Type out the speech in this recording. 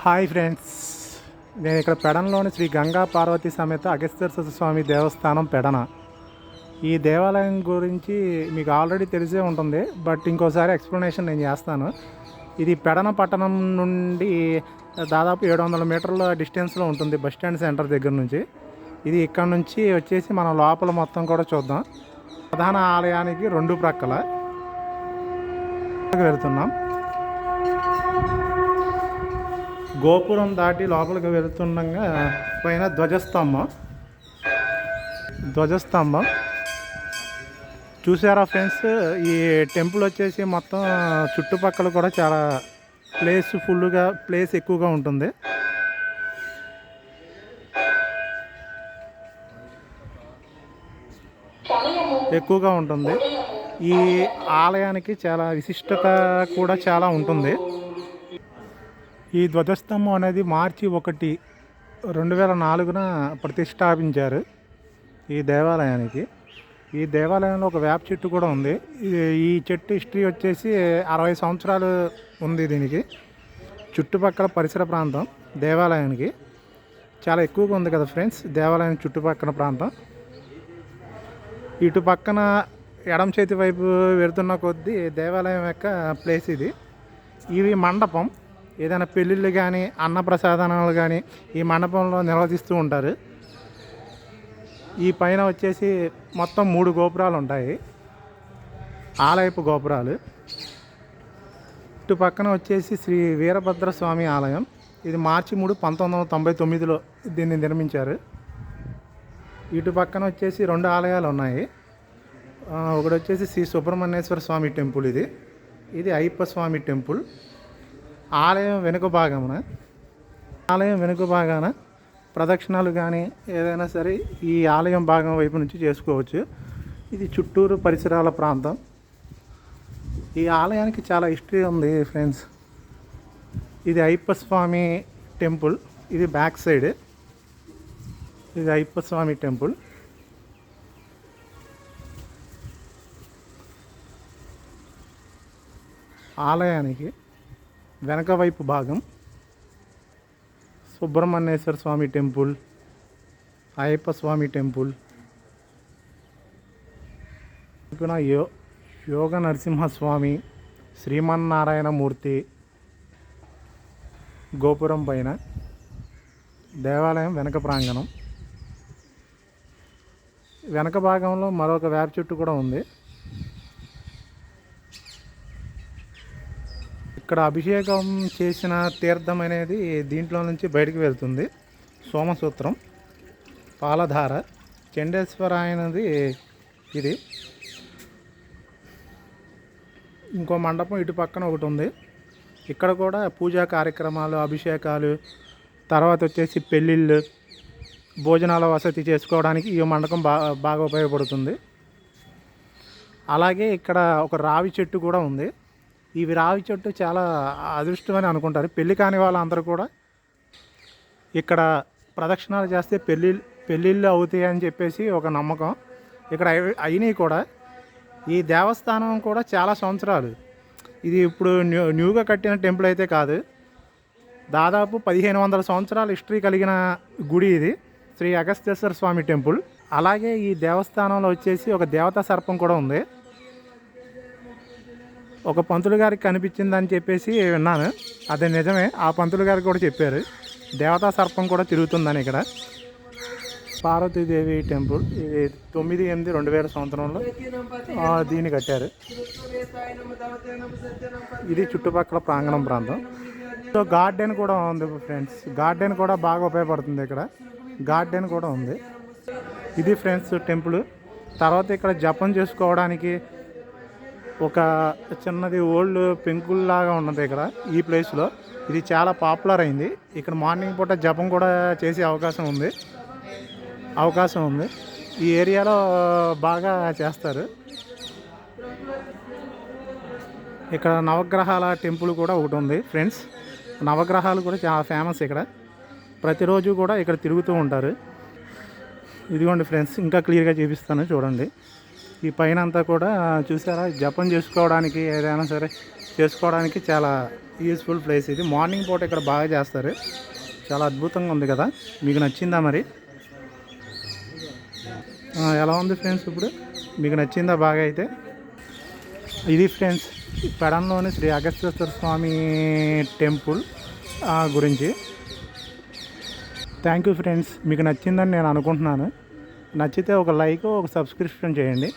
Hi friends. నేను ఇక్కడ పెడనలోని శ్రీ గంగా పార్వతి సమేత అగస్త్యేశ్వర స్వామి దేవస్థానం పెడన. ఈ దేవాలయం గురించి మీకు ఆల్రెడీ తెలిసే ఉంటుంది బట్ ఇంకోసారి ఎక్స్ప్లెనేషన్ నేను చేస్తాను. ఇది పెడన పట్టణం నుండి దాదాపు ఏడు వందల మీటర్ల డిస్టెన్స్లో ఉంటుంది బస్ స్టాండ్ సెంటర్ దగ్గర నుంచి. ఇది ఇక్కడ నుంచి వచ్చేసి మనం లోపల మొత్తం కూడా చూద్దాం. ప్రధాన ఆలయానికి రెండు ప్రక్కల. వెళ్తున్నాం. గోపురం దాటి లోపలికి వెళ్తుండగా పైన ధ్వజస్తంభం. ధ్వజస్తంభం. చూసారా ఫ్రెండ్స్? ఈ టెంపుల్ వచ్చేసి మొత్తం చుట్టుపక్కల కూడా చాలా ప్లేస్ ఫుల్గా ప్లేస్ ఎక్కువగా ఉంటుంది. ఎక్కువగా ఉంటుంది. ఈ ఆలయానికి చాలా విశిష్టత కూడా చాలా ఉంటుంది. ఈ ధ్వజస్తంభం అనేది మార్చి ఒకటి రెండు వేల నాలుగున ప్రతిష్టాపించారు ఈ దేవాలయానికి. ఈ దేవాలయంలో ఒక వేప చెట్టు కూడా ఉంది. ఈ చెట్టు హిస్టరీ వచ్చేసి అరవై సంవత్సరాలు ఉంది దీనికి. చుట్టుపక్కల పరిసర ప్రాంతం దేవాలయానికి. చాలా ఎక్కువగా ఉంది కదా ఫ్రెండ్స్ దేవాలయం చుట్టుపక్కల ప్రాంతం. ఇటు పక్కన ఎడం చేతి వైపు వెళ్తున్న కొద్దీ దేవాలయం యొక్క ప్లేస్ ఇది. ఇవి మండపం. ఏదైనా పెళ్ళిళ్ళు కానీ అన్నప్రసాదనాలు కానీ ఈ మండపంలో నిర్వహిస్తూ ఉంటారు. ఈ పైన వచ్చేసి మొత్తం మూడు గోపురాలు ఉంటాయి. ఆలయపు గోపురాలు. ఇటు పక్కన వచ్చేసి శ్రీ వీరభద్ర స్వామి ఆలయం. ఇది మార్చి మూడు పంతొమ్మిది వందల తొంభై తొమ్మిదిలో దీన్ని నిర్మించారు. ఇటు పక్కన వచ్చేసి రెండు ఆలయాలు ఉన్నాయి. ఒకటి వచ్చేసి శ్రీ సుబ్రహ్మణ్యేశ్వర స్వామి టెంపుల్ ఇది. ఇది అయ్యప్ప స్వామి టెంపుల్. ఆలయం వెనుక భాగమున ఆలయం వెనుక భాగాన ప్రదక్షిణాలు కానీ ఏదైనా సరే ఈ ఆలయం భాగం వైపు నుంచి చేసుకోవచ్చు. ఇది చుట్టూరు పరిసరాల ప్రాంతం. ఈ ఆలయానికి చాలా హిస్టరీ ఉంది ఫ్రెండ్స్. ఇది అయ్యప్ప స్వామి టెంపుల్. ఇది బ్యాక్ సైడ్. ఇది అయ్యప్ప స్వామి టెంపుల్. ఆలయానికి వెనక వైపు భాగం. Subrahmanyeswara Swamy temple Ayyappa Swamy temple. యో యోగ నరసింహస్వామి శ్రీమన్నారాయణ మూర్తి గోపురం పైన దేవాలయం వెనక ప్రాంగణం. వెనక భాగంలో మరొక వేప చెట్టు కూడా ఉంది. ఇక్కడ అభిషేకం చేసిన తీర్థం అనేది దీంట్లో నుంచి బయటికి వెళ్తుంది. సోమసూత్రం పాలధార చండేశ్వరాయనది ఇది. ఇంకో మండపం ఇటు పక్కన ఒకటి ఉంది. ఇక్కడ కూడా పూజా కార్యక్రమాలు అభిషేకాలు తర్వాత వచ్చేసి పెళ్ళిళ్ళు భోజనాల వసతి చేసుకోవడానికి ఈ మండపం బాగా బాగా ఉపయోగపడుతుంది. అలాగే ఇక్కడ ఒక రావి చెట్టు కూడా ఉంది. ఇవి రావి చెట్టు చాలా అదృష్టం అని అనుకుంటారు. పెళ్ళి కాని వాళ్ళందరూ కూడా ఇక్కడ ప్రదక్షిణాలు చేస్తే పెళ్ళి పెళ్ళిళ్ళు అవుతాయి అని చెప్పేసి ఒక నమ్మకం. ఇక్కడ అయి- అయినాయి కూడా. ఈ దేవస్థానం కూడా చాలా సంవత్సరాలు. ఇది ఇప్పుడు న్యూ న్యూగా కట్టిన టెంపుల్ అయితే కాదు. దాదాపు పదిహేను వందల సంవత్సరాల హిస్టరీ కలిగిన గుడి ఇది. శ్రీ అగస్త్యేశ్వర స్వామి టెంపుల్. అలాగే ఈ దేవస్థానంలో వచ్చేసి ఒక దేవతా సర్పం కూడా ఉంది. ఒక పంతులు గారికి కనిపించిందని చెప్పేసి విన్నాను. అది నిజమే. ఆ పంతులు గారికి కూడా చెప్పారు. దేవతా సర్పం కూడా తిరుగుతుందని ఇక్కడ. పార్వతీదేవి టెంపుల్. ఇది తొమ్మిది ఎనిమిది రెండు వేల సంవత్సరంలో దీన్ని కట్టారు. ఇది చుట్టుపక్కల ప్రాంగణం ప్రాంతం. సో గార్డెన్ కూడా ఉంది ఫ్రెండ్స్. గార్డెన్ కూడా బాగా ఉపయోగపడుతుంది ఇక్కడ. గార్డెన్ కూడా ఉంది. ఇది ఫ్రెండ్స్ టెంపుల్. తర్వాత ఇక్కడ జపం చేసుకోవడానికి ఒక చిన్నది ఓల్డ్ పెంకుల్లాగా ఉన్నది ఇక్కడ ఈ ప్లేస్లో ఇది చాలా పాపులర్ అయింది. ఇక్కడ మార్నింగ్ పూట జపం కూడా చేసే అవకాశం ఉంది. అవకాశం ఉంది. ఈ ఏరియాలో బాగా చేస్తారు. ఇక్కడ నవగ్రహాల టెంపుల్ కూడా ఒకటి ఉంది ఫ్రెండ్స్ నవగ్రహాలు కూడా చాలా ఫేమస్ ఇక్కడ. ప్రతిరోజు కూడా ఇక్కడ తిరుగుతూ ఉంటారు. ఇదిగోండి ఫ్రెండ్స్ ఇంకా క్లియర్గా చూపిస్తాను చూడండి. ఈ పైన అంతా కూడా చూసారా? జపం చేసుకోవడానికి ఏదైనా సరే చేసుకోవడానికి చాలా యూస్ఫుల్ ప్లేస్ ఇది. మార్నింగ్ పూట ఇక్కడ బాగా చేస్తారు. చాలా అద్భుతంగా ఉంది కదా? మీకు నచ్చిందా మరి? ఎలా ఉంది ఫ్రెండ్స్ ఇప్పుడు? మీకు నచ్చిందా బాగా అయితే? ఇది ఫ్రెండ్స్ పెడంలోని శ్రీ అగస్తేశ్వర స్వామి టెంపుల్ గురించి. థ్యాంక్ యూ ఫ్రెండ్స్ మీకు నచ్చిందని నేను అనుకుంటున్నాను. నచ్చితే ఒక లైక్ ఒక సబ్స్క్రిప్షన్ చేయండి.